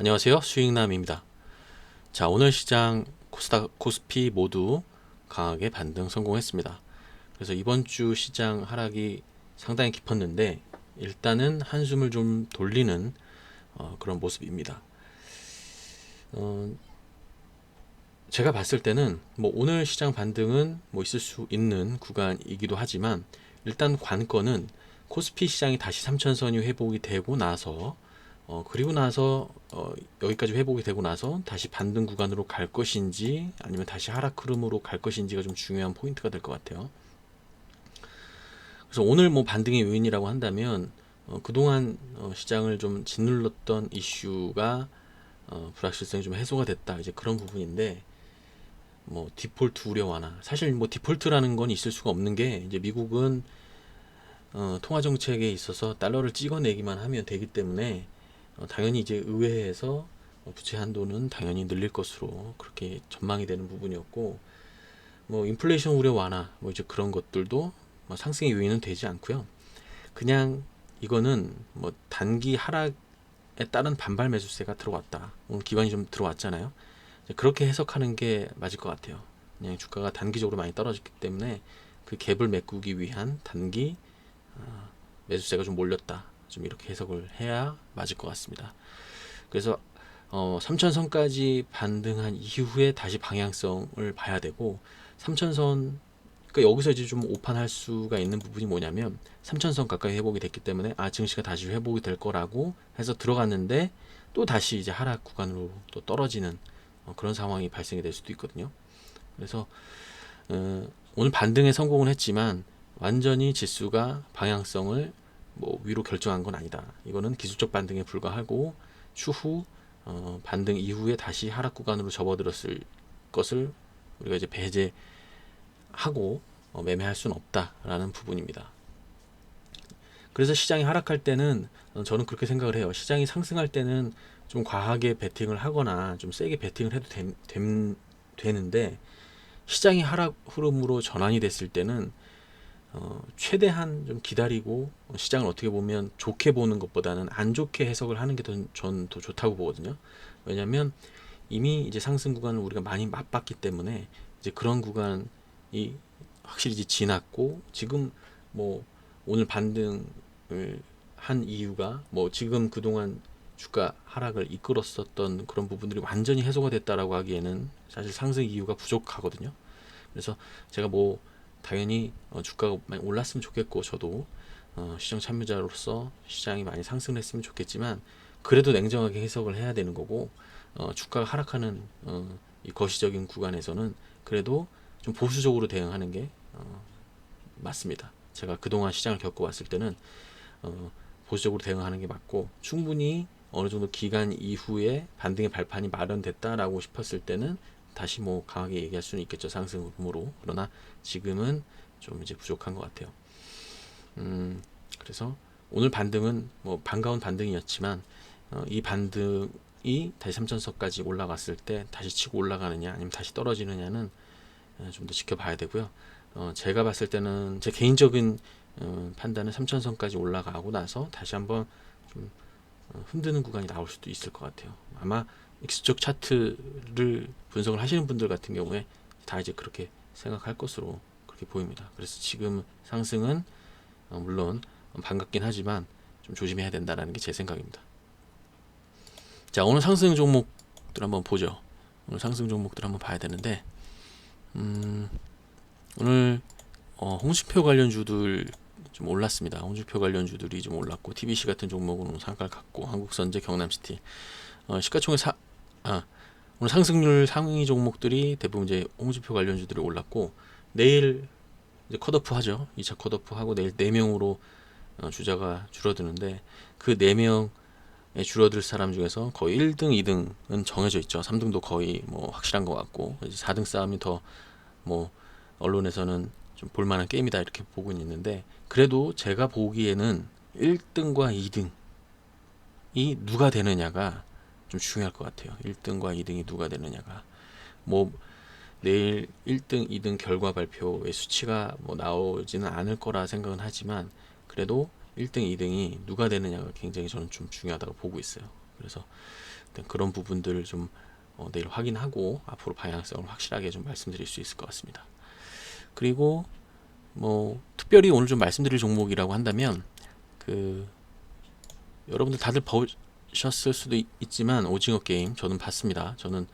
안녕하세요. 수익남입니다. 자, 오늘 시장 코스닥, 코스피 모두 강하게 반등 성공했습니다. 그래서 이번 주 시장 하락이 상당히 깊었는데 일단은 한숨을 좀 돌리는 어, 그런 모습입니다. 어, 제가 봤을 때는 뭐 오늘 시장 반등은 뭐 있을 수 있는 구간이기도 하지만 일단 관건은 코스피 시장이 다시 3천선이 회복이 되고 나서 어, 그리고 나서 어, 여기까지 회복이 되고 나서 다시 반등 구간으로 갈 것인지 아니면 다시 하락 흐름으로 갈 것인지가 좀 중요한 포인트가 될 것 같아요. 그래서 오늘 뭐 반등의 요인이라고 한다면 어, 그동안 어, 시장을 좀 짓눌렀던 이슈가 어, 불확실성이 좀 해소가 됐다 이제 그런 부분인데 뭐 디폴트 우려 완화 사실 뭐 디폴트라는 건 있을 수가 없는 게 이제 미국은 어, 통화 정책에 있어서 달러를 찍어내기만 하면 되기 때문에 어, 당연히 이제 의회에서 어, 부채 한도는 당연히 늘릴 것으로 그렇게 전망이 되는 부분이었고 뭐 인플레이션 우려 완화 뭐 이제 그런 것들도 뭐 상승의 요인은 되지 않고요. 그냥 이거는 뭐 단기 하락에 따른 반발 매수세가 들어왔다. 오늘 기반이 좀 들어왔잖아요. 그렇게 해석하는 게 맞을 것 같아요. 그냥 주가가 단기적으로 많이 떨어졌기 때문에 그 갭을 메꾸기 위한 단기 어, 매수세가 좀 몰렸다. 좀 이렇게 해석을 해야 맞을 것 같습니다. 그래서 어, 3천선까지 반등한 이후에 다시 방향성을 봐야 되고 3천선 그러니까 여기서 이제 좀 오판할 수가 있는 부분이 뭐냐면 3천선 가까이 회복이 됐기 때문에 아 증시가 다시 회복이 될 거라고 해서 들어갔는데 또 다시 이제 하락 구간으로 또 떨어지는 어, 그런 상황이 발생이 될 수도 있거든요. 그래서 어, 오늘 반등에 성공을 했지만 완전히 지수가 방향성을 뭐 위로 결정한 건 아니다. 이거는 기술적 반등에 불과하고 추후 어, 반등 이후에 다시 하락 구간으로 접어들었을 것을 우리가 이제 배제하고 어, 매매할 수는 없다라는 부분입니다. 그래서 시장이 하락할 때는 어, 저는 그렇게 생각을 해요. 시장이 상승할 때는 좀 과하게 베팅을 하거나 좀 세게 베팅을 해도 됨, 됨, 되는데 시장이 하락 흐름으로 전환이 됐을 때는 어, 최대한 좀 기다리고 시장을 어떻게 보면 좋게 보는 것보다는 안 좋게 해석을 하는 게전더 좋다고 보거든요. 왜냐하면 이미 이제 상승 구간을 우리가 많이 맛봤기 때문에 이제 그런 구간이 확실히 이제 지났고 지금 뭐 오늘 반등을 한 이유가 뭐 지금 그동안 주가 하락을 이끌었었던 그런 부분들이 완전히 해소가 됐다라고 하기에는 사실 상승 이유가 부족하거든요. 그래서 제가 뭐 당연히 어, 주가가 많이 올랐으면 좋겠고 저도 어, 시장 참여자로서 시장이 많이 상승했으면 좋겠지만 그래도 냉정하게 해석을 해야 되는 거고 어, 주가가 하락하는 어, 이 거시적인 구간에서는 그래도 좀 보수적으로 대응하는 게 어, 맞습니다. 제가 그동안 시장을 겪어왔을 때는 어, 보수적으로 대응하는 게 맞고 충분히 어느 정도 기간 이후에 반등의 발판이 마련됐다라고 싶었을 때는 다시 뭐 강하게 얘기할 수는 있겠죠 상승 흐름으로 그러나 지금은 좀 이제 부족한 것 같아요. 음 그래서 오늘 반등은 뭐 반가운 반등이었지만 어, 이 반등이 다시 3천서까지 올라갔을 때 다시 치고 올라가느냐 아니면 다시 떨어지느냐는 어, 좀더 지켜봐야 되고요. 어, 제가 봤을 때는 제 개인적인 어, 판단은 3천선까지 올라가고 나서 다시 한번 좀 어, 흔드는 구간이 나올 수도 있을 것 같아요. 아마 익스적 차트를 분석을 하시는 분들 같은 경우에 다 이제 그렇게 생각할 것으로 그렇게 보입니다. 그래서 지금 상승은 어, 물론 반갑긴 하지만 좀 조심해야 된다는 게 제 생각입니다. 자 오늘 상승 종목들 한번 보죠. 오늘 상승 종목들 한번 봐야 되는데 음, 오늘 어, 홍수표 관련 주들 좀 올랐습니다. 홍수표 관련 주들이 좀 올랐고 TBC 같은 종목은 상가를 갖고 한국선제 경남시티 어, 시가총액 사, 아, 오늘 상승률 상위 종목들이 대부분 이제 홍수표 관련주들이 올랐고 내일 이제 컷오프 하죠. 2차 컷오프 하고 내일 4명으로 어, 주자가 줄어드는데 그 4명에 줄어들 사람 중에서 거의 1등, 2등은 정해져 있죠. 3등도 거의 뭐 확실한 것 같고 이제 4등 싸움이 더 뭐 언론에서는 좀 볼만한 게임이다 이렇게 보고 있는데 그래도 제가 보기에는 1등과 2등이 누가 되느냐가 좀 중요할 것 같아요. 1등과 2등이 누가 되느냐가 뭐 내일 1등, 2등 결과 발표의 수치가 뭐 나오지는 않을 거라 생각은 하지만 그래도 1등, 2등이 누가 되느냐가 굉장히 저는 좀 중요하다고 보고 있어요. 그래서 그런 부분들을 좀 어, 내일 확인하고 앞으로 방향성을 확실하게 좀 말씀드릴 수 있을 것 같습니다. 그리고 뭐 특별히 오늘 좀 말씀드릴 종목이라고 한다면 그 여러분들 다들 보셨을 수도 있, 지만 오징어 게임 저는 봤습니다. 저는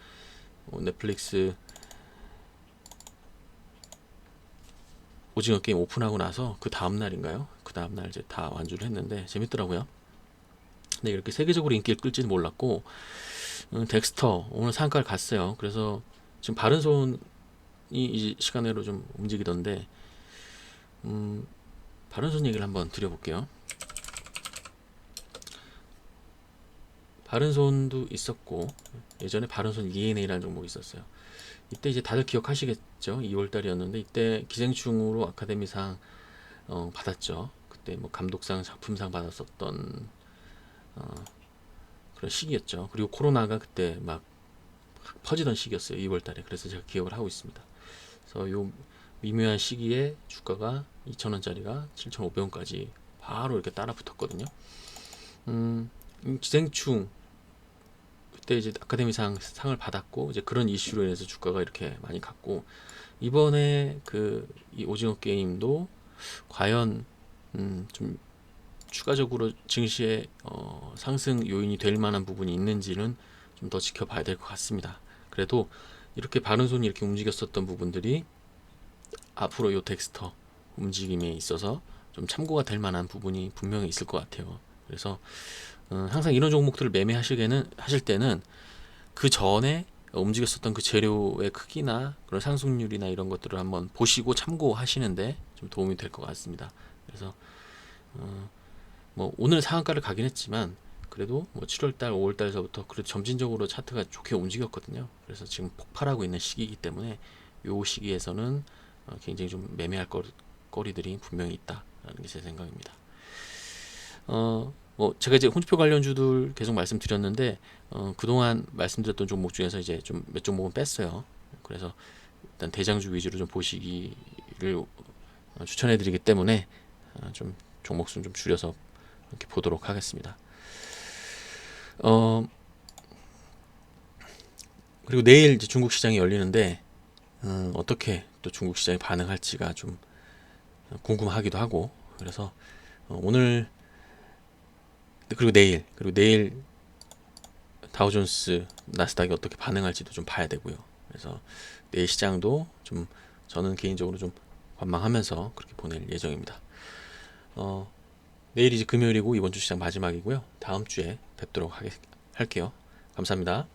어, 넷플릭스 오징어 게임 오픈하고 나서 그 다음 날인가요? 그 다음 날 이제 다 완주를 했는데 재밌더라고요. 근데 이렇게 세계적으로 인기를 끌지는 몰랐고 음, 덱스터 오늘 상가를 갔어요. 그래서 지금 바른 손이 이 시간으로 좀 움직이던데 음, 바른 손 얘기를 한번 드려볼게요. 바른 손도 있었고 예전에 바른 손 ENA라는 종목이 있었어요. 이때 이제 다들 기억하시겠죠? 2월 달이었는데 이때 기생충으로 아카데미상 어, 받았죠. 그때 뭐 감독상, 작품상 받았었던 어, 그런 시기였죠. 그리고 코로나가 그때 막 퍼지던 시기였어요. 2월 달에. 그래서 제가 기억을 하고 있습니다. 그래서 요 미묘한 시기에 주가가 2,000원짜리가 7,500원까지 바로 이렇게 따라 붙었거든요. 음, 생충 그때 이제 아카데미상 상을 받았고 이제 그런 이슈로 인해서 주가가 이렇게 많이 갔고 이번에 그 이 오징어 게임도 과연 음, 좀 추가적으로 증시의 어, 상승 요인이 될 만한 부분이 있는지는 좀 더 지켜봐야 될 것 같습니다. 그래도 이렇게 바른 손이 이렇게 움직였었던 부분들이 앞으로 요 덱스터 움직임에 있어서 좀 참고가 될 만한 부분이 분명히 있을 것 같아요. 그래서 어, 항상 이런 종목들을 매매하시게는 하실 때는 그 전에 움직였었던 그 재료의 크기나 그런 상승률이나 이런 것들을 한번 보시고 참고하시는데 좀 도움이 될 것 같습니다. 그래서 어, 뭐 오늘 상한가를 가긴 했지만 그래도 뭐 7월달, 5월달서부터 그래도 점진적으로 차트가 좋게 움직였거든요. 그래서 지금 폭발하고 있는 시기이기 때문에 요 시기에서는 어, 굉장히 좀 매매할 거, 거리들이 분명히 있다라는 게 제 생각입니다. 어, 뭐 제가 이제 혼주표 관련주들 계속 말씀드렸는데 어, 그동안 말씀드렸던 종목 중에서 이제 좀 몇 종목은 뺐어요. 그래서 일단 대장주 위주로 좀 보시기를 어, 추천해드리기 때문에 어, 좀 종목 수는 좀 줄여서 이렇게 보도록 하겠습니다. 어 그리고 내일 이제 중국 시장이 열리는데 음, 어떻게 또 중국 시장이 반응할지가 좀 궁금하기도 하고 그래서 어, 오늘 그리고 내일 그리고 내일 다우존스 나스닥이 어떻게 반응할지도 좀 봐야 되고요. 그래서 내일 시장도 좀 저는 개인적으로 좀 관망하면서 그렇게 보낼 예정입니다. 어, 내일이 이제 금요일이고 이번 주 시장 마지막이고요. 다음 주에 뵙도록 하게, 할게요. 감사합니다.